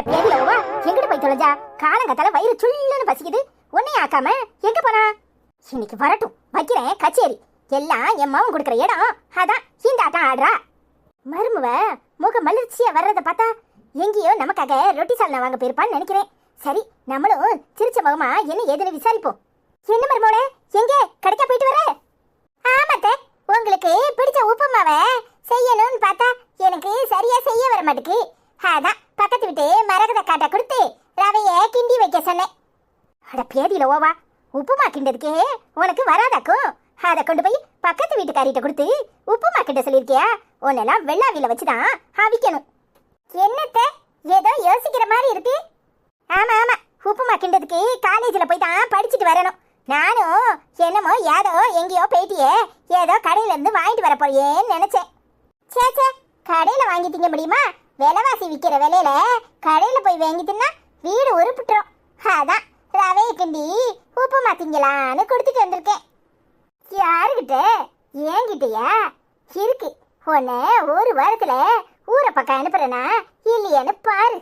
அட பேதில எங்கிட்டு போய் தொலைஞ்சா? காலங்கத்தால வயிறு சுள்ளுன்னு பசிக்குது. உன்னை ஆக்காம எங்க போனா? இன்னைக்கு வரட்டும். வைக்கிறேன் கச்சேரி. எல்லாம் என் மாவன் கொடுக்குற இடம். அதான் இந்த ஆட்டம் ஆடுறா. மருமவ முக மலர்ச்சியா வர்றதை பார்த்தா எங்கேயோ நமக்காக ரொட்டி சால்னா வாங்க போயிருப்பான்னு நினைக்கிறேன். சரி நம்மளும் சிரிச்ச முகமா என்ன ஏதுன்னு விசாரிப்போம். என்ன மருமோளே எங்க? கடைக்கா போயிட்டு வர? ஆமாத்தே உங்களுக்கு பிடிச்ச உப்புமாவை செய்யணும்னு பார்த்தா எனக்கு சரியா செய்ய வர மாட்டேக்கு. அதான் பக்கத்து வீட்டு மரகத காட்டை கொடுத்து ரவைய கிண்டி வைக்க சொன்னேன். அட பேதியில ஓவா உப்புமா கிண்டதுக்கே உனக்கு வராதாக்கும் அதை கொண்டு போய் பக்கத்து வீட்டுக்காரிட்ட கொடுத்து உப்புமா கிண்ட சொல்லியிருக்கியா? உன்னெல்லாம் வெள்ளாவில வச்சுதான் அவிக்கணும். என்னத்த? ஏதோ யோசிக்கிற மாதிரி இருக்கு. ஆமா ஆமா. உப்புமா கிண்டதுக்கு காலேஜில் போய் தான் படிச்சுட்டு வரணும். நானும் என்னமோ ஏதோ எங்கேயோ போயிட்டியே ஏதோ கடையிலேருந்து வாங்கிட்டு வர போறியேன்னு நினச்சேன். சே சே கடையில் வாங்கி திங்க முடியுமா? விலைவாசி விற்கிற விலையில கடையில் போய் வாங்கி தின்னா வீடு உருப்பிட்டுரும் அதான். ரவையை கிண்டி உப்புமா திங்கலான்னு கொடுத்துட்டு வந்திருக்கேன். யாருக்கிட்ட ஏங்கிட்டயா இருக்கு. உன்னை ஒரு வாரத்துல ஊரை பக்கம் அனுப்புறேனா? இல்லையான்னு பாரு.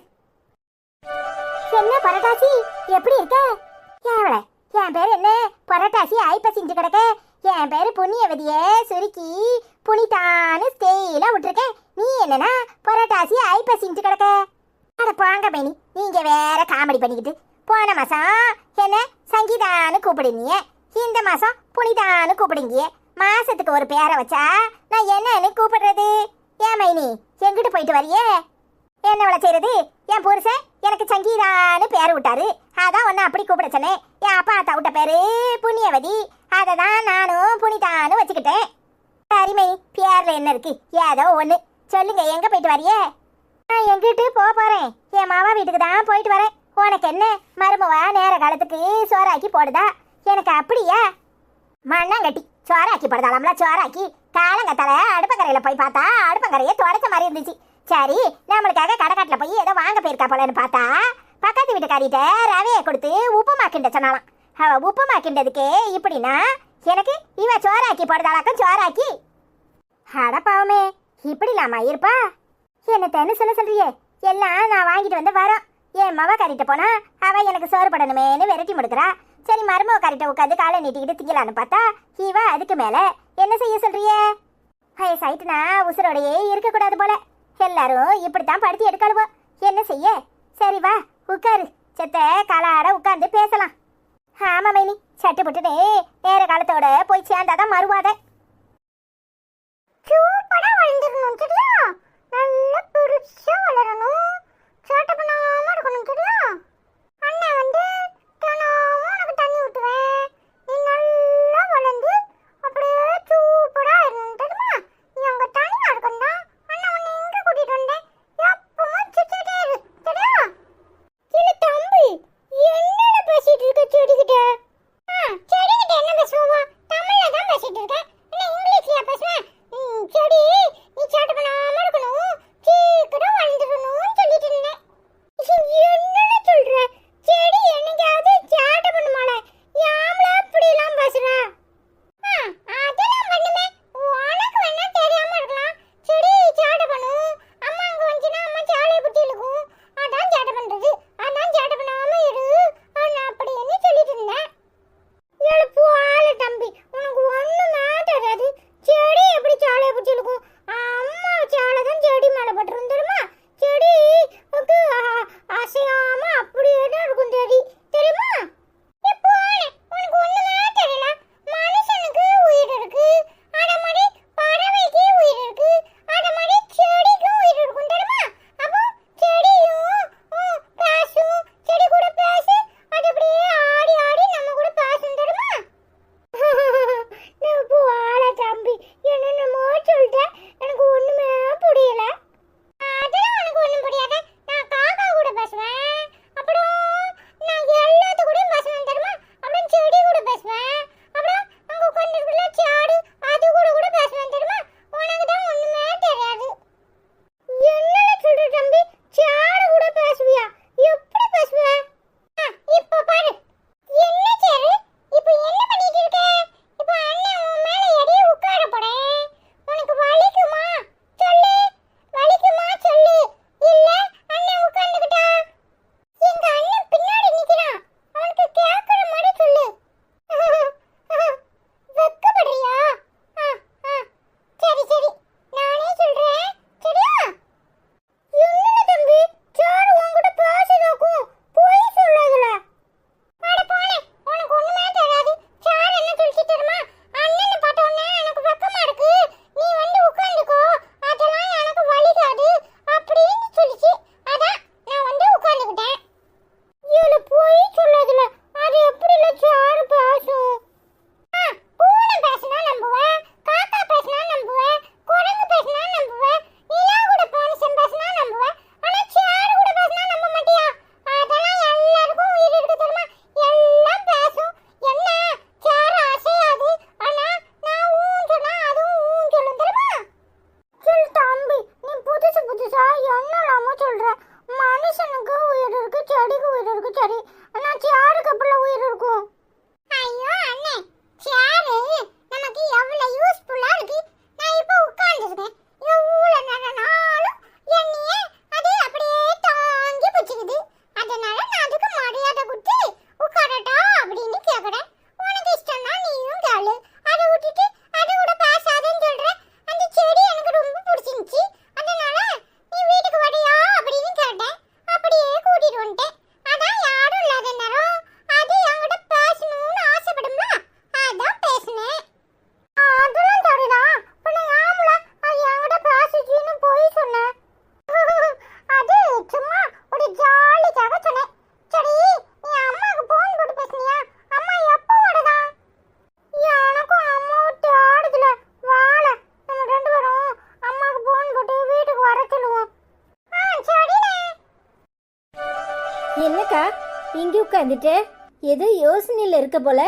என்ன பரட்டாசி? எப்படி இருக்க? ஏவல என் பேர் என்ன? பரட்டாசி ஐப்பசிஞ்சு கிடக்க. என் பேர் புண்ணியவதிய சுருக்கி புனிதான்னு ஸ்டெயிலாக விட்டுருக்கேன். நீ என்னன்னா பரட்டாசி ஐப்பசிஞ்சு கிடக்க அட போங்க மேனி நீங்க வேற காமெடி பண்ணிக்கிட்டு. போன மாசம் என்ன சங்கீதான்னு கூப்பிடுங்க இந்த மாசம் புனிதான்னு கூப்பிடுங்க மாசத்துக்கு ஒரு பேரை வச்சா நான் என்னன்னு கூப்பிடுறது? ஏன் மைனி எங்கிட்டு போயிட்டு வரியே? என்ன விளை செய்யறது என் புருஷன் எனக்கு சங்கீதான்னு பேர் விட்டாரு. அதான் ஒன்று அப்படி கூப்பிட சொன்னேன். என் அப்பா அத்தா விட்ட பேரு புண்ணியவதி. அதை தான் நானும் புனிதான்னு வச்சுக்கிட்டேன். சரிமை பேர்ல என்ன இருக்கு? ஏதோ ஒன்று சொல்லுங்க எங்க போயிட்டு வரியே? நான் எங்கிட்டு போக போறேன். என் மாமா வீட்டுக்கு தான் போயிட்டு வரேன். உனக்கு என்ன? மருமவா நேர காலத்துக்கு சோறாக்கி போடுதா? எனக்கு அப்படியா? மண்ணாங்கட்டி சோறாக்கி போடுதாலாம்ல சோறாக்கி. காலங்கத்தால அடுப்பங்கரையில் போய் பார்த்தா அடுப்பங்கரையை தொடச்ச மாதிரி இருந்துச்சு. சரி நம்மளுக்காக கடைக்காட்டில் போய் ஏதோ வாங்க போயிருக்கா போலன்னு பார்த்தா பக்கத்து வீட்டுக்காரிட்ட ரவையை கொடுத்து உப்புமா கிண்ட சொன்னாலாம் அவ உப்புமா இப்படின்னா எனக்கு இவ சோறாக்கி போடுதாளாக்கும் சோறாக்கி. அட பாவமே. இப்படிலாமா இருப்பா? என்ன சொல்ல சொல்றியே? எல்லாம் நான் வாங்கிட்டு வந்து வரோம். என் மவ கறிட்டு போனா அவ எனக்கு சோறு படணுமேனு விரட்டி முடுக்கிறா. சரி மருமவ கறிட்ட உட்காந்து காலை நீட்டிக்கிட்டு திங்கலான்னு பார்த்தா இவ அதுக்கு மேல என்ன செய்ய சொல்றியே? வயசாயிட்டுனா உசுரோடையே இருக்கக்கூடாது போல. எல்லாரும் இப்படித்தான் படுத்தி எடுக்கழுவோம் என்ன செய்ய? சரி வா உட்காரு. செத்த காலாட உட்கார்ந்து பேசலாம். ஆமா மைனி. சட்டு புட்டுனே நேர காலத்தோட போய் சேர்ந்தாதான் மறுவாத. சூப்பரா வளர்ந்துடணும் சரியா நல்ல பெருசா வளரணும். சேட்டை பண்ணாமல் இருக்கணும் சரியா இருக்கும். சரி ஆனாச்சு யாருக்கு அப்படிலாம் உயிர் இருக்கும்? உட்காந்துட்டு ஏதோ யோசனையில இருக்க போல.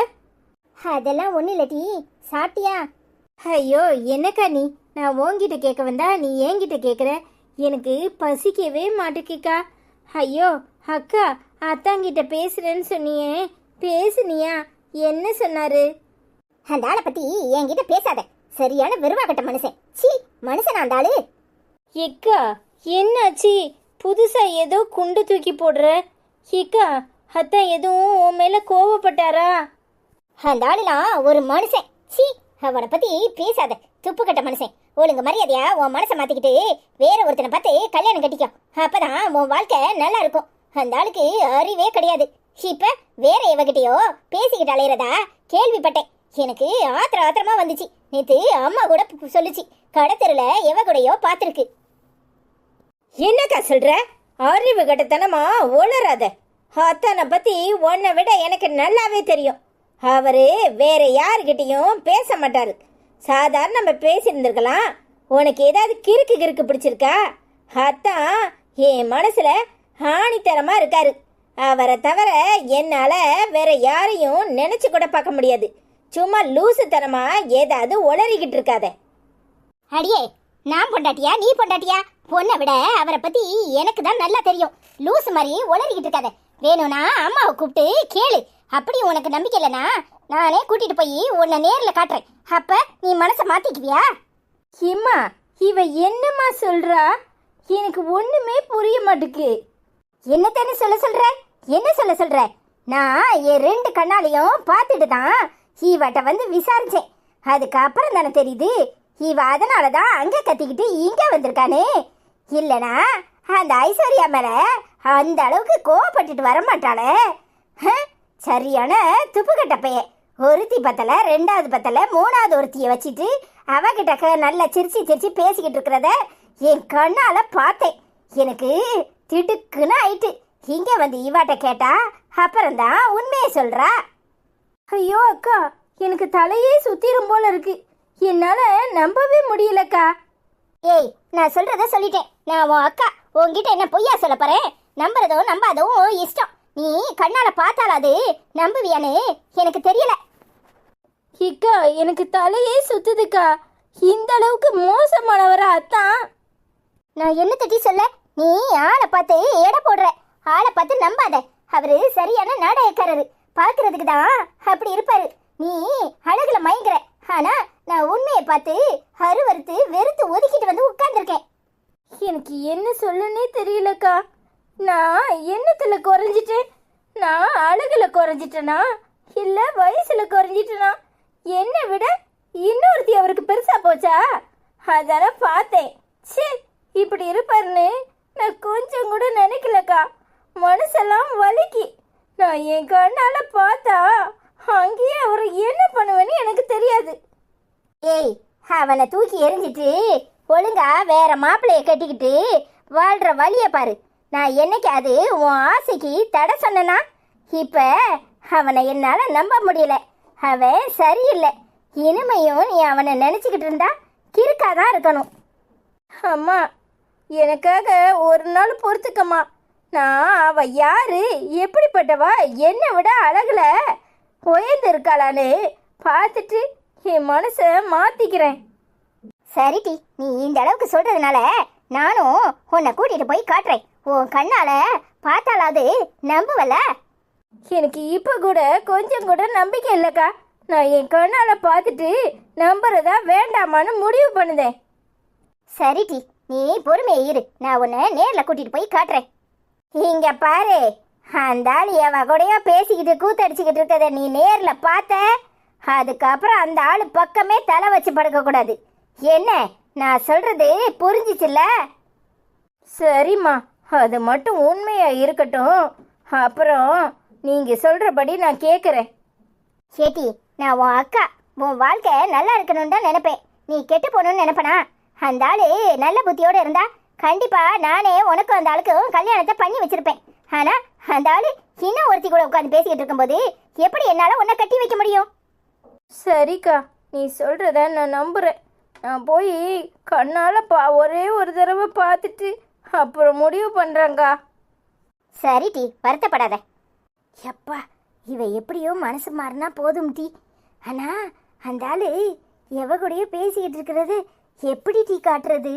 அதெல்லாம் ஒன்றும் இல்லட்டி சாப்பிட்டியா? ஐயோ என்னக்கா நீ? நான் உன்கிட்ட கேட்க வந்தா நீ ஏங்கிட்ட கேட்குற? எனக்கு பசிக்கவே மாட்டேக்கிக்கா ஐயோ அக்கா அத்தாங்கிட்ட பேசுறேன்னு சொன்னியே. பேசுனியா? என்ன சொன்னாரு? அந்த ஆளை பத்தி என்கிட்ட பேசாத. சரியான வெறுவாகட்ட மனுஷன். சி மனுஷன் அந்த ஆளு? எக்கா என்னாச்சி? புதுசா ஏதோ குண்டு தூக்கி போடுற? எக்கா அத்தான் எதுவும் உன் மேல கோவப்பட்டாரா? அந்த ஆளுலாம் ஒரு மனுஷன். சீ அவனை பத்தி பேசாத. துப்பு கட்ட மனுஷன். ஒழுங்கு மரியாதையா உன் மனசை மாத்திக்கிட்டு வேற ஒருத்தனை பார்த்து கல்யாணம் கட்டிக்கோ அப்பதான் உன் வாழ்க்கை நல்லா இருக்கும். அந்த ஆளுக்கு அறிவே கிடையாது. இப்ப வேற எவகிட்டயோ பேசிக்கிட்டு அலையிறதா கேள்விப்பட்டேன். எனக்கு ஆத்திர ஆத்திரமா வந்துச்சு. நேத்து அம்மா கூட பு- சொல்லுச்சு. கடத்தெருல எவ கூடயோ பார்த்திருக்கு. என்னக்கா சொல்ற? அறிவு கட்டத்தனமா உளராத அத்தனை பத்தி உன்னை விட எனக்கு நல்லாவே தெரியும். அவரு வேற யாருக்கிட்டையும் பேச மாட்டாரு. சாதாரண நம்ம பேசியிருந்திருக்கலாம் உனக்கு ஏதாவது கிறுக்கு கிறுக்கு பிடிச்சிருக்கா? அத்தான் என் மனசுல ஆணித்தரமா இருக்காரு. அவரை தவிர என்னால வேற யாரையும் நினைச்சு கூட பார்க்க முடியாது. சும்மா லூசுத்தனமா ஏதாவது உளறிக்கிட்டு இருக்காத. அடியே நான் பொண்டாட்டியா நீ பொண்டாட்டியா? பொண்ணை விட அவரை பத்தி எனக்கு தான் நல்லா தெரியும். லூசு மாதிரி உளறிக்கிட்டு இருக்காத. வேணும்னா அம்மாவை கூப்பிட்டு கேளு. அப்படி உனக்கு நம்பிக்கை இல்லைனா நானே கூட்டிட்டு போய் உன்னை நேர்ல காட்டுறேன். அப்ப நீ மனசை மாத்திக்குவியா? இம்மா இவ என்னம்மா சொல்றா? எனக்கு ஒண்ணுமே புரிய மாட்டுக்கு. என்னத்தன்னு சொல்ல சொல்ற? என்ன சொல்ல சொல்ற? நான் என் ரெண்டு கண்ணாலையும் பார்த்துட்டு தான் இவட்ட வந்து விசாரிச்சேன். அதுக்கப்புறம் தானே தெரியுது இவ அதனால தான் அங்க கத்திக்கிட்டு இங்க வந்திருக்கானே. இல்லனா அந்த ஐஸ்வர்யா மேல அந்த அளவுக்கு கோவப்பட்டுட்டு வர மாட்டாளே ஹ? சரியான துப்புக்கட்ட பையன். ஒருத்தி பத்தல ரெண்டாவது பத்தல மூணாவது ஒருத்திய வச்சுட்டு அவகிட்ட நல்லா சிரிச்சு சிரிச்சு பேசிக்கிட்டு இருக்கிறத என் கண்ணால பார்த்தேன். எனக்கு திடுக்குன்னு ஆயிட்டு. இங்க வந்து இவாட்ட கேட்டா அப்புறம்தான் உண்மையை சொல்றா. ஐயோ அக்கா எனக்கு தலையே சுத்திரும் போல இருக்கு. என்னால நம்பவே முடியலக்கா. ஏய் நான் சொல்றத சொல்லிட்டேன். நான் உன் அக்கா. உன்கிட்ட என்ன பொய்யா சொல்ல போறேன்? நம்புறதோ நம்பாதோ இஷ்டம். நீ கண்ணால பார்த்தால அது நம்புவியான்னு எனக்கு தெரியல. இக்கா எனக்கு தலையே சுத்துதுக்கா. இந்த அளவுக்கு மோசமானவரா அத்தான். நான் என்ன தட்டி சொல்ல? நீ ஆளை பார்த்து எடை போடுற. ஆளை பார்த்து நம்பாத. அவரு சரியான நாடகக்காரரு. பார்க்கறதுக்கு தான் அப்படி இருப்பாரு. நீ அழகுல மயங்குற. ஆனா நான் உண்மையை பார்த்து அருவறுத்து வெறுத்து ஒதுக்கிட்டு வந்து உட்கார்ந்துருக்கேன். எனக்கு என்ன சொல்லனே தெரியலக்கா. நான் எண்ணத்துல குறைஞ்சிட்டேன். நான் அழகுல குறைஞ்சிட்டேனா? இல்ல வயசுல குறைஞ்சிட்டேனா? என்னை விட இன்னொருத்தி அவருக்கு பெருசா போச்சா? அதான பார்த்தேன். சே இப்படி இருப்பாருன்னு நான் கொஞ்சம் கூட நினைக்கலக்கா. மனசெல்லாம் வலிக்கு. நான் என் கண்ணால பார்த்தா அங்கேயே அவர் என்ன பண்ணுவேன்னு எனக்கு தெரியாது. ஏய் அவனை தூக்கி எரிஞ்சிட்டு ஒழுங்கா வேற மாப்பிளைய கட்டிக்கிட்டு வாழ்ற வழிய பாரு. நான் என்னைக்காவது உன் ஆசைக்கு தடை சொன்னனா? இப்ப அவனை என்னால நம்ப முடியல. அவன் சரியில்லை. இனிமையும் நீ அவனை நினைச்சுக்கிட்டு இருந்தா கிறுக்காதான் இருக்கணும். அம்மா எனக்காக ஒரு நாள் பொறுத்துக்கம்மா. நான் அவ யாரு எப்படிப்பட்டவா என்னை விட அழகுல உயர்ந்து இருக்காளான்னு பார்த்துட்டு என் மனசை மாத்திக்கிறேன். சரிடி நீ இந்த அளவுக்கு சொல்றதுனால நானும் உன்னை கூட்டிட்டு போய் காட்டுறேன். உன் கண்ணால பார்த்தாலாவது நம்புவல? எனக்கு இப்போ கூட கொஞ்சம் கூட நம்பிக்கை இல்லைக்கா. நான் என் கண்ணால் பார்த்துட்டு நம்புறதா வேண்டாமான்னு முடிவு பண்ணுதேன். சரி டி நீ பொறுமையை இரு. நான் உன்னை நேர்ல கூட்டிட்டு போய் காட்டுறேன். இங்க பாரு அந்த ஆள் எவ கூடயோ பேசிக்கிட்டு கூத்தடிச்சுக்கிட்டு இருக்கத நீ நேர்ல பார்த்த? அதுக்கப்புறம் அந்த ஆள் பக்கமே தலை வச்சு படுக்க கூடாது. என்ன? நான் சொல்றது புரிஞ்சிச்சுல்ல? சரிம்மா. அது மட்டும் உண்மையா இருக்கட்டும். அப்புறம் நீங்க சொல்றபடி நான் கேட்குறேன் சேட்டி நான் உன் அக்கா. உன் வாழ்க்கை நல்லா இருக்கணும்னு தான் நினைப்பேன். நீ கெட்டு போகணும்னு நினைப்பனா? அந்த ஆளு நல்ல புத்தியோட இருந்தா கண்டிப்பா நானே உனக்கும் அந்த ஆளுக்கும் கல்யாணத்தை பண்ணி வச்சிருப்பேன். ஆனா அந்த ஆளு இன்னும் ஒருத்தி கூட உட்காந்து பேசிக்கிட்டு இருக்கும்போது எப்படி என்னால உன்னை கட்டி வைக்க முடியும்? சரிக்கா நீ சொல்றத நான் நம்புறேன். நான் போய் கண்ணால பா ஒரே ஒரு தடவை பார்த்துட்டு அப்புறம் முடிவு பண்றேங்க்கா சரி டி வருத்தப்படாத. எப்பா இவ எப்படியோ மனசு மாறினா போதும் டி. ஆனா அந்த ஆளு எவ கூடயோ பேசிக்கிட்டு இருக்கிறது எப்படி டீ காட்டுறது?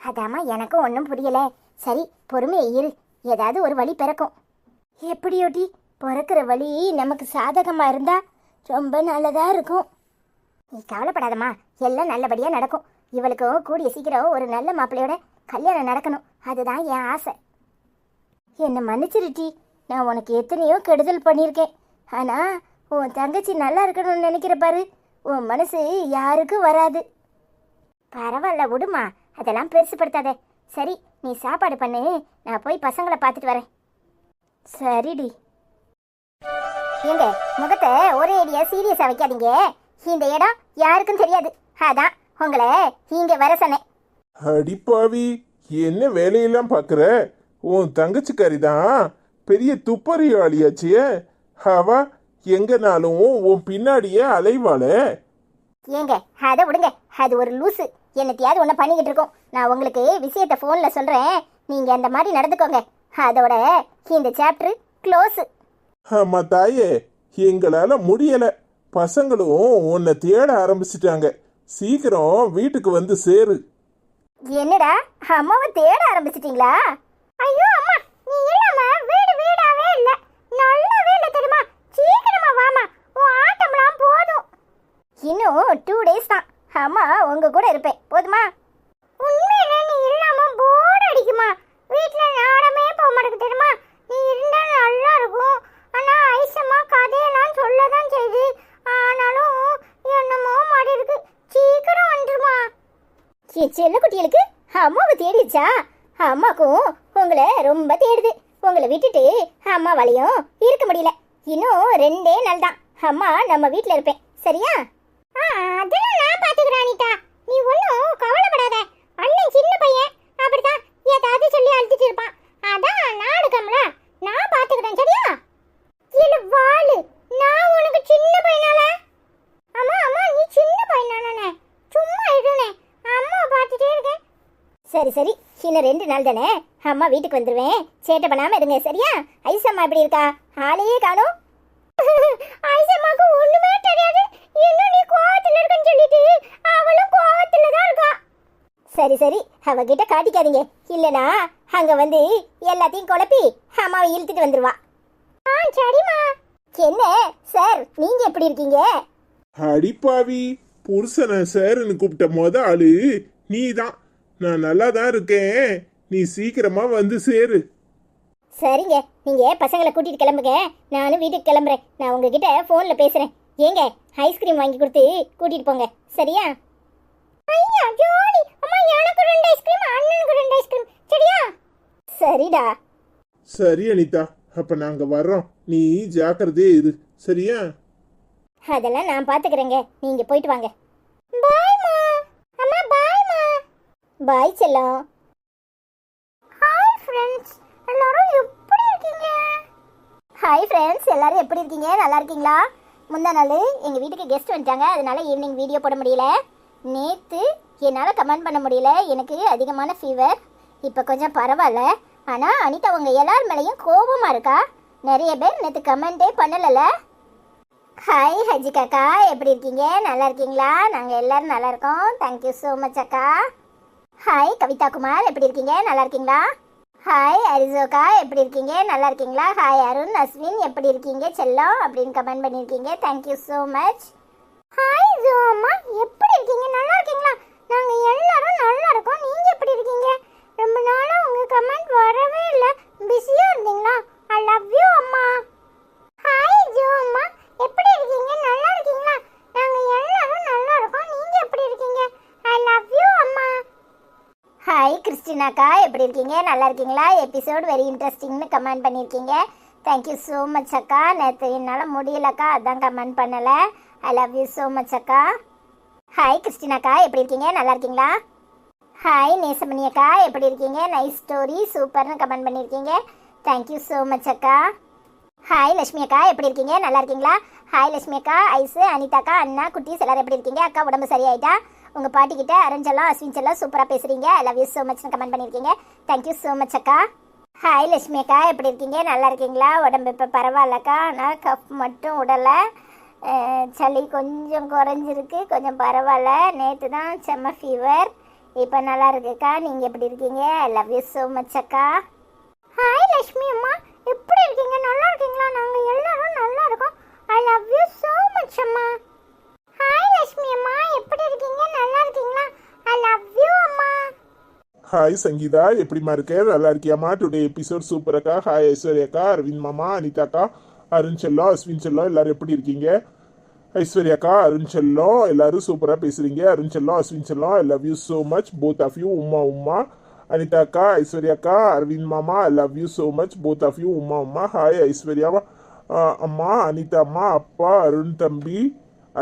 அதாம்மா எனக்கும் ஒன்றும் புரியல. சரி பொறுமையை இரு. ஏதாவது ஒரு வழி பிறக்கும். எப்படியோ டி பிறக்கிற வழி நமக்கு சாதகமாக இருந்தா ரொம்ப நல்லதாக இருக்கும். நீ கவலைப்படாதம்மா எல்லாம் நல்லபடியாக நடக்கும். இவளுக்கும் கூடிய சீக்கிரம் ஒரு நல்ல மாப்பிள்ளையோட கல்யாணம் நடக்கணும். அதுதான் என் ஆசை. என்னை மன்னிச்சிருட்டி நான் உனக்கு எத்தனையோ கெடுதல் பண்ணியிருக்கேன். ஆனால் உன் தங்கச்சி நல்லா இருக்கணும்னு நினைக்கிற பாரு. உன் மனசு யாருக்கும் வராது. பரவாயில்ல விடுமா. அதெல்லாம் பெருசுப்படுத்தாதே. சரி நீ சாப்பாடு பண்ணு. நான் போய் பசங்களை பார்த்துட்டு வரேன். சரிடி எங்க முகத்தை ஒரே அடியா சீரியஸாக வைக்காதீங்க. இந்த இடம் யாருக்கும் தெரியாது. அதான் உங்களை இங்கே வர சொன்னேன். அடிப்பாவி என்ன வேலையெல்லாம் பார்க்குற உன் தங்கச்சிக்காரி தான் பெரிய துப்பறியாளியாச்சியே அவ எங்கனாலும் உன் பின்னாடியே அலைவாளே. ஏங்க அதை விடுங்க. அது ஒரு லூசு. என்னத்தையாவது ஒன்று பண்ணிக்கிட்டு இருக்கோம். நான் உங்களுக்கு விஷயத்தை ஃபோனில் சொல்கிறேன் நீங்கள் அந்த மாதிரி நடந்துக்கோங்க. அதோட இந்த சாப்டர் க்ளோஸு ஆமா தாயே எங்களால முடியல. பசங்களும் உன்னை தேட ஆரம்பிச்சிட்டாங்க. சீக்கிரம் வீட்டுக்கு வந்து சேரு. என்னடா அம்மாவை தேட ஆரம்பிச்சிட்டீங்களா? ஐயோ அம்மா நீ இல்லாம வீடு வீடாவே இல்ல. நல்லாவே இல்ல தெரியுமா? சீக்கிரமா வாமா உன் ஆட்டம்லாம் போதும். இன்னும் டூ டேஸ் தான். அம்மா உங்க கூட இருப்பேன். போதுமா? உண்மையிலே நீ இல்லாம போர் அடிக்குமா? வீட்ல யாருமே போக மாட்டேங்குது தெரியுமா? நீ இருந்தா நல்லா இருக்கும். ஆனா ஐசம்மா கதையெல்லாம் சொல்லதான் செய்து ஆனாலும் என்னமோ மாடி இருக்கு சீக்கிரம் வந்துருமா என் செல்ல குட்டிகளுக்கு அம்மாவை தேடிச்சா அம்மாக்கும் உங்களை ரொம்ப தேடுது. உங்களை விட்டுட்டு அம்மாவாலையும் இருக்க முடியல. இன்னும் ரெண்டே நாள் தான். அம்மா நம்ம வீட்டில் இருப்பேன். சரியா? அதெல்லாம் நான் பார்த்துக்கிறேன் அனிதா. நீ ஒன்றும் கவலைப்படாத. அண்ணன் சின்ன பையன். அப்படிதான் ஏதாவது சொல்லி அழுத்திட்டு இருப்பான். அதான் நான் எடுக்கம்ல நான் பார்த்துக்கிறேன் சரியா? என்ன வாளு நான் உனக்கு சின்ன பையனால. அம்மா அம்மா நீ சின்ன பையனானே. சும்மா இருனே பார்த்துட்டே இருக்கேன் சரி சரி. இன்னும் ரெண்டு நாள் தானே? அம்மா வீட்டுக்கு வந்துருவேன். சேட்டை பண்ணாம இருங்க சரியா? ஐசம்மா எப்படி இருக்கா? ஆளையே காணும். ஐசம்மாக்கு ஒண்ணுமே தெரியாது. இன்னும் நீ கோவத்துல இருக்கன்னு சொல்லிட்டு அவளும் கோவத்துல தான் இருக்கா. சரி சரி. அவகிட்ட காட்டிக்காதீங்க. இல்லனா அங்க வந்து எல்லாத்தையும் குழப்பி அம்மாவை இழுத்துட்டு வந்துருவா. ஆ சரிம்மா. என்ன சார் நீங்க எப்படி இருக்கீங்க? அடிப்பாவி புருஷனை சார்னு கூப்பிட்ட மொத ஆளு நீ தான் நான் நல்லா தான் இருக்கேன். நீ சீக்கிரமா வந்து சேரு. சரிங்க. நீங்க பசங்களை கூட்டிட்டு கிளம்புங்க. நானும் வீட்டுக்கு கிளம்புறேன். நான் உங்ககிட்ட போன்ல பேசுறேன். ஏங்க ஐஸ்கிரீம் வாங்கி கொடுத்து கூட்டிட்டு போங்க. சரியா? ஐயா ஜோடி. அம்மா எனக்கு ரெண்டு ஐஸ்கிரீம் அண்ணனுக்கு ரெண்டு ஐஸ்கிரீம் சரியா? சரிடா. சரி அனிதா. அப்ப நாங்க வர்றோம். நீ ஜாக்கிரதையே இரு. சரியா? அதெல்லாம் நான் பாத்துக்கிறேங்க. நீங்க போயிட்டு வாங்க. பாய்மா பாய் செல்லம் ஹாய் ஃப்ரெண்ட்ஸ் எல்லாரும் எப்படி இருக்கீங்க? ஹாய் ஃப்ரெண்ட்ஸ் எல்லாரும் எப்படி இருக்கீங்க? நல்லா இருக்கீங்களா? முந்தா நாள் எங்கள் வீட்டுக்கு கெஸ்ட் வந்துட்டாங்க. அதனால ஈவினிங் வீடியோ போட முடியல. நேற்று என்னால் கமெண்ட் பண்ண முடியல. எனக்கு அதிகமான ஃபீவர் இப்போ கொஞ்சம் பரவாயில்ல. ஆனால் அனிதா உங்க எல்லார் மேலேயும் கோபமாக இருக்கா? நிறைய பேர் நேற்று கமெண்ட்டே பண்ணலல்ல ஹாய் ஹஜி காக்கா. எப்படி இருக்கீங்க? நல்லா இருக்கீங்களா? நாங்கள் எல்லாரும் நல்லா இருக்கோம். தேங்க்யூ ஸோ மச் அக்கா. ஹாய் கவிதா குமார் எப்படி இருக்கீங்க? நல்லா இருக்கீங்களா? ஹாய் அரிசோகா எப்படி இருக்கீங்க? நல்லா இருக்கீங்களா? ஹாய் அருண் அஸ்வின் எப்படி இருக்கீங்க? செல்லம் அப்படின்னு கமெண்ட் பண்ணியிருக்கீங்க. Thank you so much hi Joma எப்படி இருக்கீங்க? நல்லா இருக்கீங்களா? நாங்கள் எல்லாரும் நல்லா இருக்கோம். நீங்கள் எப்படி இருக்கீங்க? ரொம்ப நாளாக உங்கள் கமெண்ட் வரவே இல்லை. பிஸியாக இருந்தீங்களா? ஐ லவ் யூ அம்மா. ஹாய் ஜோ அம்மா எப்படி இருக்கீங்க? நல்லா ஹாய் கிறிஸ்டினாக்கா எப்படி இருக்கீங்க? நல்லா இருக்கீங்களா? எபிசோட் வெரி இன்ட்ரெஸ்டிங்னு கமெண்ட் பண்ணியிருக்கீங்க தேங்க்யூ ஸோ மச் அக்கா. நேற்று என்னால் முடியலக்கா அதான் கமெண்ட் பண்ணலை. I love you so much அக்கா. ஹாய் கிறிஸ்டினாக்கா எப்படி இருக்கீங்க? நல்லா இருக்கீங்களா? ஹாய் நேசமணி அக்கா. எப்படி இருக்கீங்க? நைஸ் ஸ்டோரி சூப்பர்னு கமெண்ட் பண்ணியிருக்கீங்க தேங்க்யூ ஸோ மச் அக்கா. ஹாய் லட்சுமி அக்கா. எப்படி இருக்கீங்க? நல்லா இருக்கீங்களா? ஹாய் லட்சுமி அக்கா. ஐஸு அனிதாக்கா அண்ணா குட்டீஸ் எல்லாரும் எப்படி இருக்கீங்க? அக்கா உடம்பு சரியாயிட்டா? உங்கள் பாட்டிக்கிட்ட அரஞ்செல்லாம் அஸ்வின்செல்லாம் சூப்பராக பேசுகிறீங்க லவ் யூ ஸோ மச்னு கமெண்ட் பண்ணியிருக்கீங்க. தேங்க்யூ ஸோ மச் அக்கா. ஹாய் லட்சுமி அக்கா. எப்படி இருக்கீங்க? நல்லா இருக்கீங்களா? உடம்பு இப்போ பரவாயில்லக்கா? ஆனால் கஃப் மட்டும் உடலை சளி கொஞ்சம் குறைஞ்சிருக்கு. கொஞ்சம் பரவாயில்ல. நேற்று தான் செம்ம ஃபீவர் இப்போ நல்லா இருக்குக்கா. நீங்கள் எப்படி இருக்கீங்க? I love you so much அக்கா. ஹாய் லட்சுமி அம்மா. எப்படி இருக்கீங்க? நல்லா இருக்கீங்களா? நாங்கள் எல்லாரும் நல்லா இருக்கோம். I love you so much அம்மா. ஹாய் லட்சுமி அம்மா. எப்படி இருக்கீங்க? நல்லா இருக்கீங்களா? ஐ லவ் யூ அம்மா. ஹாய் சங்கீதா. எப்படிமா இருக்க? நல்லா இருக்கியாமா டுடே எபிசோட் சூப்பராக்கா ஹாய் ஐஸ்வர்யாக்கா அரவிந்த் மாமா அனிதாக்கா அருண் செல்லம் அஸ்வின் செல்லம் எல்லாரும் எப்படி இருக்கீங்க? ஐஸ்வர்யாக்கா அருண் செல்லம் எல்லாரும் சூப்பராக பேசுறீங்க. அருண் செல்லம் அஸ்வின் செல்லம் I love you so much both of you Uma Uma அனிதாக்கா ஐஸ்வர்யாக்கா அரவிந்த் மாமா I love you so much both of you Uma Uma hi Aishwarya ah அம்மா அனிதா அம்மா அப்பா அருண் தம்பி.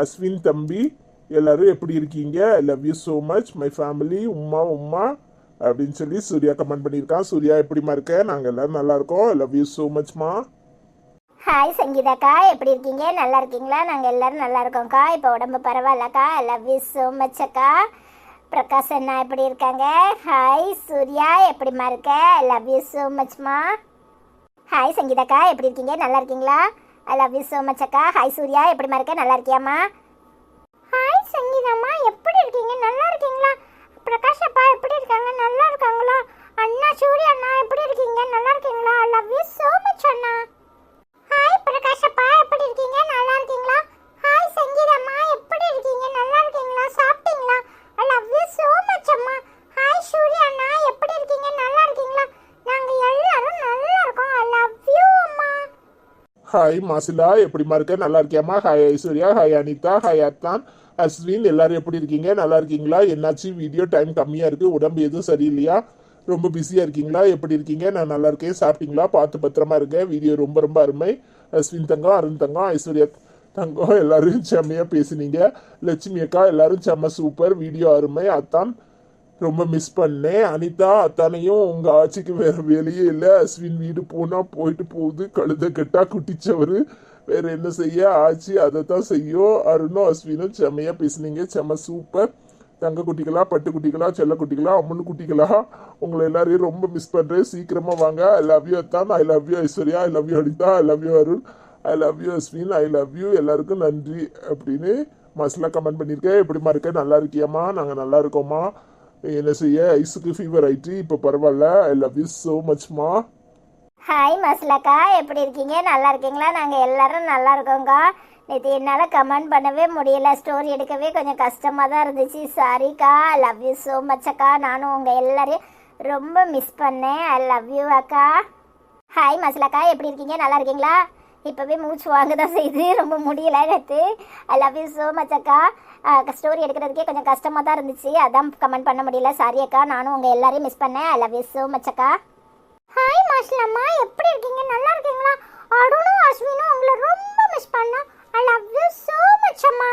அஸ்வின் தம்பி எல்லாரும் எப்படி இருக்கீங்க? I love you so much my family Uma Uma அப்படின்னு சொல்லி சூர்யா கமெண்ட் பண்ணியிருக்கான் சூர்யா எப்படிமா இருக்க? நாங்கள் எல்லாரும் நல்லா இருக்கோம். ஐ லவ் யூ ஸோ மச்மா ஹாய் சங்கீதாக்கா. எப்படி இருக்கீங்க? நல்லா இருக்கீங்களா? நாங்கள் எல்லாரும் நல்லா இருக்கோம்க்கா. இப்போ உடம்பு பரவாயில்லக்கா? I love you so much அக்கா. பிரகாஷ் அண்ணா எப்படி இருக்காங்க? ஹாய் சூர்யா. எப்படிம்மா இருக்க? ஐ லவ் யூ ஸோ மச்மா ஹாய் சங்கீதாக்கா. எப்படி இருக்கீங்க? நல்லா இருக்கீங்களா? I love you so much அக்கா. ஹாய் சூர்யா. எப்படிம்மா இருக்க? நல்லா இருக்கியாம்மா? ஹாய் சங்கீதாம்மா. எப்படி இருக்கீங்க? நல்லா இருக்கீங்களா? பிரகாஷ் அப்பா எப்படி இருக்காங்க? நல்லா இருக்காங்களா? அண்ணா சூர்யா அண்ணா எப்படி இருக்கீங்க? நல்லா இருக்கீங்களா? I love you so much Anna. Hi Prakash அப்பா. எப்படி இருக்கீங்க? நல்லா இருக்கீங்களா? ஹாய் சங்கீதம்மா. எப்படி இருக்கீங்க? நல்லா இருக்கீங்களா? சாப்பிட்டீங்களா? I love you so much அம்மா. ஹாய் சூர்யா அண்ணா. எப்படி இருக்கீங்க? நல்லா இருக்கீங்களா? நாங்கள் எல்லாம் நல்லா இருக்கோம் ஐ லவ் யூ அம்மா ஹாய் மாசிலா எப்படிமா இருக்க? நல்லா இருக்கியாமா hi Aishwarya. Hi Anitha. Hi அத்தான். அஸ்வின் எல்லாரும் எப்படி இருக்கீங்க? நல்லா இருக்கீங்களா? என்னாச்சு? வீடியோ டைம் கம்மியாக இருக்குது உடம்பு எதுவும் சரியில்லையா? ரொம்ப பிஸியாக இருக்கீங்களா? எப்படி இருக்கீங்க? நான் நல்லா இருக்கேன். சாப்பிட்டீங்களா? பார்த்து பத்திரமா இருக்கேன் வீடியோ ரொம்ப ரொம்ப அருமை. அஸ்வின் தங்கம் அருண் தங்கம் ஐஸ்வர்யா தங்கம். எல்லாரும் செம்மையாக பேசுனீங்க. லட்சுமி அக்கா எல்லாரும் செம்ம சூப்பர் வீடியோ அருமை. அத்தான். ரொம்ப மிஸ் பண்ணேன். அனிதா அத்தனையும் உங்க ஆட்சிக்கு வேற வேலையே இல்லை. அஸ்வின் வீடு போனா போயிட்டு போகுது. கழுத கெட்டா குட்டிச்சவர். வேற என்ன செய்ய? ஆச்சு அதை தான் செய்யும் அருணும் அஸ்வினும் செம்மையா பேசுனீங்க. செம்ம சூப்பர் தங்க குட்டிகளா பட்டு குட்டிகளா செல்ல குட்டிகளா அம்மன் குட்டிகளா. உங்களை எல்லாரையும் ரொம்ப மிஸ் பண்றேன். சீக்கிரமா வாங்க. ஐ லவ் யூ அத்தான். I love you Aishwarya. I love you Anitha. I love you Arun. I love you Ashwin. I love you எல்லாருக்கும் நன்றி அப்படின்னு மஸ்லா கமெண்ட் பண்ணியிருக்கேன். எப்படிமா இருக்கேன் நல்லா இருக்கியாம்மா? நாங்கள் நல்லா இருக்கோம்மா? என்ன செய்ய? ஐஸுக்கு ஃபீவர் ஆயிட்டு இப்போ பரவாயில்ல. ஐ லவ் யூ ஸோ மச்மா ஹாய் மஸ்லக்கா எப்படி இருக்கீங்க? நல்லா இருக்கீங்களா? நாங்கள் எல்லாரும் நல்லா இருக்கோங்க்கா நேற்று என்னால் கமெண்ட் பண்ணவே முடியல. ஸ்டோரி எடுக்கவே கொஞ்சம் கஷ்டமாக தான் இருந்துச்சு. சாரிக்கா I love you so much அக்கா. நானும் உங்கள் எல்லாரையும் ரொம்ப மிஸ் பண்ணேன். ஐ லவ் யூ அக்கா. ஹாய் மஸ்லக்கா எப்படி இருக்கீங்க? நல்லா இருக்கீங்களா? இப்போவே மூச்சு வாங்க தான் செய்யுது. ரொம்ப முடியல நேற்று I love you so much அக்கா. ஸ்டோரி எடுக்கிறதுக்கே கொஞ்சம் கஷ்டமாக தான் இருந்துச்சு. அதான் கமெண்ட் பண்ண முடியல. சாரி அக்கா. நானும் உங்கள் எல்லாரையும் மிஸ் பண்ணேன். I love you so much அக்கா. ஹாய் மாஸ்லம்மா எப்படி இருக்கீங்க? நல்லா இருக்கீங்களா? அருணும் அஸ்வினும் உங்களை ரொம்ப மிஸ் பண்ணோம். I love you so much அம்மா.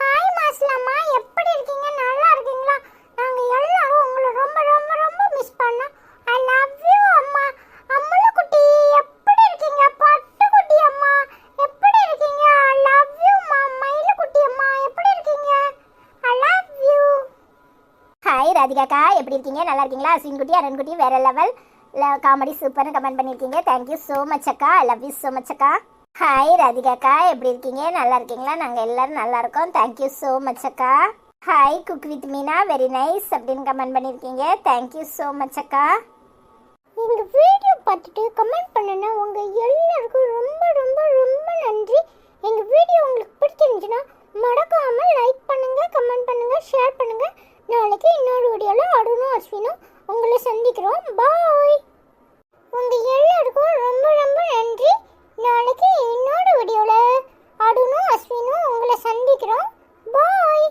ஹாய் மாஸ்லம்மா எப்படி இருக்கீங்க? நல்லா இருக்கீங்களா? நாங்கள் எல்லாரும் உங்களை ரொம்ப ரொம்ப ரொம்ப மிஸ் பண்ணோம். ஐ லவ் யூ அம்மா. அம்மளு குட்டி எப்படி இருக்கீங்க? பாட்டு ஹாய் ராதிகாக்கா எப்படி இருக்கீங்க? நல்லா இருக்கீங்களா? அஸ்வின் குட்டி அருண் குட்டி வேற லெவல் காமெடி சூப்பர்னு கமெண்ட் பண்ணியிருக்கீங்க. தேங்க்யூ ஸோ மச் அக்கா. லவ் யூ ஸோ மச் அக்கா. ஹாய் ராதிகாக்கா. எப்படி இருக்கீங்க? நல்லா இருக்கீங்களா? நாங்கள் எல்லாரும் நல்லா இருக்கோம். தேங்க்யூ ஸோ மச் அக்கா. Hi cook with Meena very nice அப்படின்னு கமெண்ட் பண்ணியிருக்கீங்க. தேங்க்யூ ஸோ மச் அக்கா. எங்கள் வீடியோ பார்த்துட்டு கமெண்ட் பண்ணுனா உங்க எல்லாருக்கும் ரொம்ப ரொம்ப ரொம்ப நன்றி. எங்க வீடியோ உங்களுக்கு பிடிச்சிருந்துச்சுன்னா மறக்காம லைக் பண்ணுங்க கமெண்ட் பண்ணுங்க ஷேர் பண்ணுங்க. நாளைக்கு இன்னொரு வீடியோவில் அருணும் அஸ்வினும் உங்களை சந்திக்கிறோம். பாய் உங்கள் எல்லாருக்கும் ரொம்ப ரொம்ப நன்றி. நாளைக்கு இன்னொரு வீடியோவில் அருணும் அஸ்வினும் உங்களை சந்திக்கிறோம். பாய்